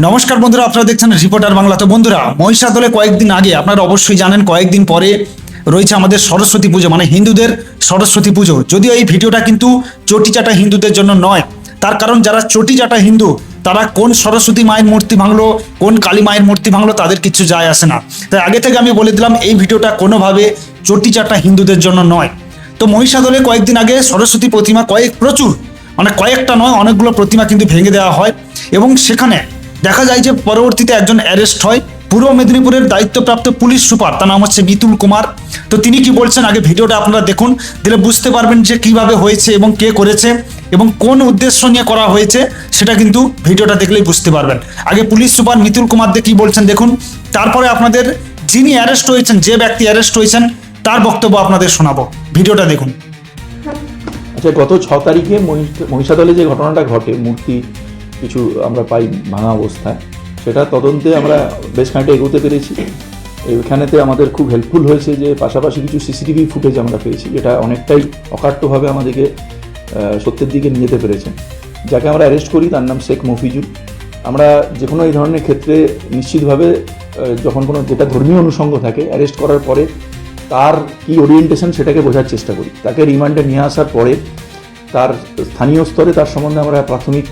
নমস্কার বন্ধুরা, আপনারা দেখছেন রিপোর্টার বাংলা তো বন্ধুরা, মহিষাদলে কয়েকদিন আগে, আপনারা অবশ্যই জানেন, কয়েকদিন পরে রয়েছে আমাদের সরস্বতী পুজো মানে হিন্দুদের সরস্বতী পুজো। যদিও এই ভিডিওটা কিন্তু চটিচাটা হিন্দুদের জন্য নয়, তার কারণ যারা চটিচাটা হিন্দু, তারা কোন সরস্বতী মায়ের মূর্তি ভাঙলো, কোন কালী মায়ের মূর্তি ভাঙলো, তাদের কিছু যায় আসে না। তাই আগে থেকে আমি বলে দিলাম, এই ভিডিওটা কোনোভাবে চটিচাটা হিন্দুদের জন্য নয়। তো মহিষাদলে কয়েকদিন আগে সরস্বতী প্রতিমা কয়েক প্রচুর মানে কয়েকটা নয়, অনেকগুলো প্রতিমা কিন্তু ভেঙে দেওয়া হয়। এবং সেখানে দেখা যায় যে পরবর্তীতে একজন অ্যারেস্ট হয়। পূর্ব মেদিনীপুরের দায়িত্বপ্রাপ্ত পুলিশ সুপার, তার নাম হচ্ছে বিতুল কুমার। তো তিনি কি বলছেন? আগে ভিডিওটা আপনারা দেখুন, দিলে বুঝতে পারবেন যে কীভাবে হয়েছে এবং কে করেছে এবং কোন উদ্দেশ্য নিয়ে করা হয়েছে, সেটা কিন্তু ভিডিওটা দেখলেই বুঝতে পারবেন। আগে পুলিশ সুপার মিতুল কুমার দে কি বলছেন দেখুন। তারপরে আপনাদের যিনি অ্যারেস্ট হয়েছেন, যে ব্যক্তি অ্যারেস্ট হয়েছেন, তার বক্তব্য আপনাদের শোনাবো। ভিডিওটা দেখুন। আচ্ছা গত ছ তারিখে মহিষাদলে যে ঘটনাটা ঘটে, মূর্তি কিছু আমরা পাই ভাঙা অবস্থায়। সেটা তদন্তে আমরা বেশ খানিকটা এগোতে পেরেছি। এখানেতে আমাদের খুব হেল্পফুল হয়েছে যে পাশাপাশি কিছু সিসিটিভি ফুটেজ আমরা পেয়েছি, যেটা অনেকটাই অকাট্যভাবে আমাদেরকে সত্যের দিকে নিয়ে যেতে পেরেছেন যাকে আমরা অ্যারেস্ট করি, তার নাম শেখ মফিজুল। আমরা যে কোনো এই ধরনের ক্ষেত্রে নিশ্চিতভাবে যখন কোনো যেটা ধর্মীয় অনুষঙ্গ থাকে অ্যারেস্ট করার পরে তার কি ওরিয়েন্টেশন সেটাকে বোঝার চেষ্টা করি। তাকে রিমান্ডে নিয়ে আসার পরে তার স্থানীয় স্তরে তার সম্বন্ধে আমরা প্রাথমিক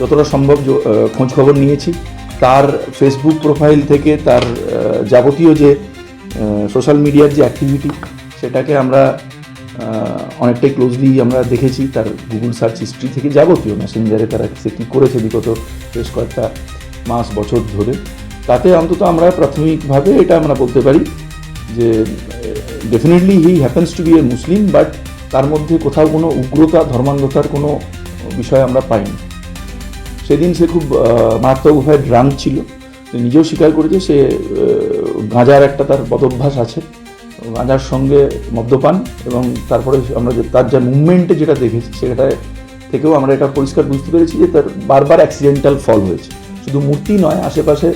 যতটা সম্ভব খোঁজ খবর নিয়েছি। তার ফেসবুক প্রোফাইল থেকে তার যাবতীয় যে সোশ্যাল মিডিয়ার যে অ্যাক্টিভিটি সেটাকে আমরা অনেকটাই ক্লোজলি আমরা দেখেছি। তার গুগল সার্চ হিস্ট্রি থেকে যাবতীয় মেসেঞ্জারে তারা সে কী করেছে বিগত বেশ কয়েকটা মাস, বছর ধরে। তাতে অন্তত আমরা প্রাথমিকভাবে এটা আমরা বলতে পারি যে definitely he happens to be a Muslim but তার মধ্যে কোথাও কোনো উগ্রতা, ধর্মান্ধতার কোনো বিষয় আমরা পাইনি। সেদিন সে খুব আহ, মারাত্মক উপায়ে ড্রাঙ্ক ছিল। নিজেও স্বীকার করেছে সে গাঁজার একটা তার বদভ্যাস আছে। গাঁজার সঙ্গে মদ্যপান এবং তারপরে আমরা যে তার যা মুভমেন্টে যেটা দেখেছি সেটা থেকেও আমরা এটা পরিষ্কার বুঝতে পেরেছি যে তার বারবার অ্যাক্সিডেন্টাল ফল হয়েছে। শুধু মূর্তি নয় আশেপাশে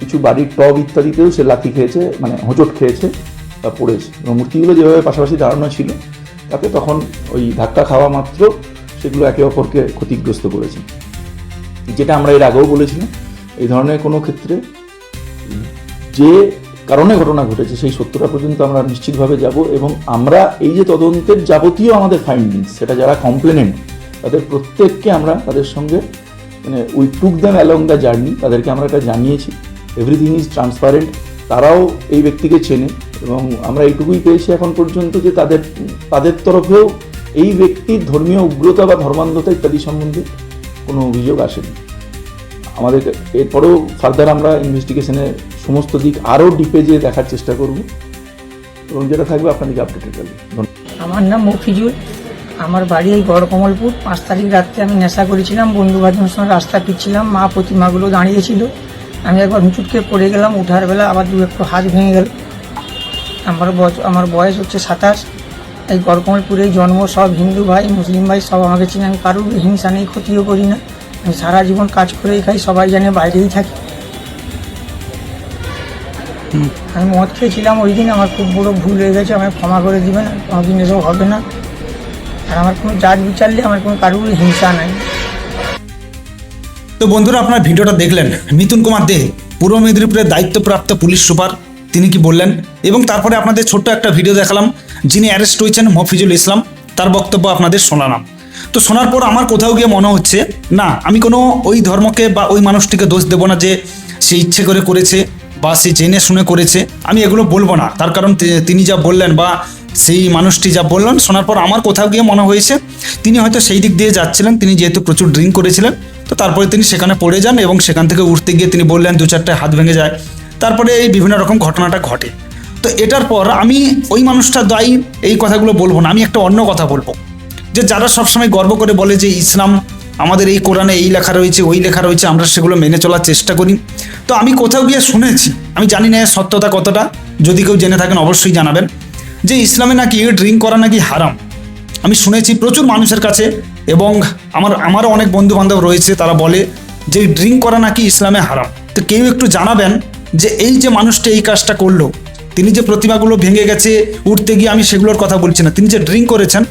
কিছু বাড়ির টব ইত্যাদিতেও সে লাথি খেয়েছে মানে হোঁচট খেয়েছে বা পড়েছে। এবং মূর্তিগুলো যেভাবে পাশাপাশি দাঁড়ানো ছিল তাতে তখন ওই ধাক্কা খাওয়া মাত্র সেগুলো একে অপরকে ক্ষতিগ্রস্ত করেছে। যেটা আমরা এর আগেও বলেছিলাম, এই ধরনের কোনো ক্ষেত্রে যে কারণে ঘটনা ঘটেছে সেই সত্যটা পর্যন্ত আমরা নিশ্চিতভাবে যাব এবং আমরা এই যে তদন্তের যাবতীয় আমাদের ফাইন্ডিংস সেটা যারা কমপ্লেনেন্ট তাদের প্রত্যেককে আমরা তাদের সঙ্গে মানে we took them along the journey তাদেরকে আমরা এটা জানিয়েছি। এভরিথিং ইজ ট্রান্সপারেন্ট তারাও এই ব্যক্তিকে চেনে এবং আমরা এইটুকুই পেয়েছি এখন পর্যন্ত যে তাদের তাদের তরফেও এই ব্যক্তির ধর্মীয় উগ্রতা বা ধর্মান্ধতা ইত্যাদি সম্বন্ধে কোনো অভিযোগ আসেনি। আমাদের এরপরেও ফার্দার আমরা ইনভেস্টিগেশনে সমস্ত দিক আরও ডিপে যেয়ে দেখার চেষ্টা করব। এবং যেটা থাকবে আপনাদেরকে করবে ধন্যবাদ। আমার নাম মফিজুল। আমার বাড়ি এই গড়কমলপুর পাঁচ তারিখ রাত্রে আমি নেশা করেছিলাম বন্ধু বান্ধবের সঙ্গে রাস্তা ফিরছিলাম, মা প্রতিমাগুলো দাঁড়িয়েছিল। আমি একবার হুঁচুটকে পড়ে গেলাম, উঠার বেলা আবার দু একটু হাত ভেঙে গেল। আমার বয়স আমার বয়স হচ্ছে সাতাশ। এই গড়কমলপুরেই জন্ম সব হিন্দু ভাই মুসলিম ভাই সব আমাকে চিনে। আমি কারোর হিংসা নেই ক্ষতিও করি না। আমি সারা জীবন কাজ করেই খাই সবাই জানে বাইরেই থাকি। আমি মদ খেয়েছিলাম ওই দিন আমার খুব বড় ভুল হয়ে গেছে আমায় ক্ষমা করে দিবেন কোনোদিন এসব হবে না। আর আমার কোনো জাজ বিচারলে আমার কোনো কারোর হিংসা নাই। তো বন্ধুরা আপনার ভিডিওটা দেখলেন। মিথুন কুমার দে পূর্ব মেদিনীপুরের দায়িত্বপ্রাপ্ত পুলিশ সুপার তিনি কি বললেন? এবং তারপরে আপনাদের ছোট্ট একটা ভিডিও দেখালাম। যিনি অ্যারেস্ট হয়েছেন মফিজুল ইসলাম, তার বক্তব্য আপনাদের শোনালাম। তো শোনার পর আমার কোথাও গিয়ে মনে হচ্ছে, না, আমি কোনো ওই ধর্মকে বা ওই মানুষটিকে দোষ দেবো না যে সে ইচ্ছে করে করেছে বা সে জেনে শুনে করেছে। আমি এগুলো বলব না। তার কারণ তিনি যা বললেন বা সেই মানুষটি যা বললেন, শোনার পর আমার কোথাও গিয়ে মনে হয়েছে, তিনি হয়তো সেই দিক দিয়ে যাচ্ছিলেন, তিনি যেহেতু প্রচুর ড্রিঙ্ক করেছিলেন, তো তারপরে তিনি সেখানে পড়ে যান এবং সেখান থেকে উঠতে গিয়ে তিনি বললেন দু চারটে হাত ভেঙে যায়। তারপরে এই বিভিন্ন রকম ঘটনাটা ঘটে। তো এটার পর আমি ওই মানুষটা দায়ী, এই কথাগুলো বলব না, আমি একটা অন্য কথা বলব। যে যারা সবসময় গর্ব করে বলে যে ইসলাম আমাদের এই কোরআনে এই লেখা রয়েছে, ওই লেখা রয়েছে, আমরা সেগুলো মেনে চলার চেষ্টা করি। তো আমি কোথাও গিয়ে শুনেছি, আমি জানি না সত্যতা কতটা, যদি কেউ জেনে থাকেন অবশ্যই জানাবেন, যে ইসলামে নাকি ড্রিঙ্ক করা নাকি হারাম। আমি শুনেছি প্রচুর মানুষের কাছে এবং আমার, আমারও অনেক বন্ধু বান্ধব রয়েছে, তারা বলে যে ড্রিঙ্ক করা নাকি ইসলামে হারাম। তো কেউ একটু জানাবেন যে এই যে মানুষটা এই কাজটা করল তিনি যে প্রতিমাগুলো ভেঙে গেছে, উঠতে গিয়ে আমি সেগুলোর কথা বলছি না। তিনি যে ড্রিঙ্ক করেছেন,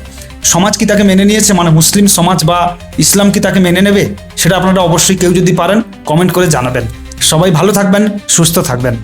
সমাজ কি তাকে মেনে নিয়েছে? মানে মুসলিম সমাজ বা ইসলাম কি তাকে মেনে নেবে? সেটা আপনারা অবশ্যই কেউ যদি পারেন কমেন্ট করে জানাবেন। সবাই ভালো থাকবেন, সুস্থ থাকবেন।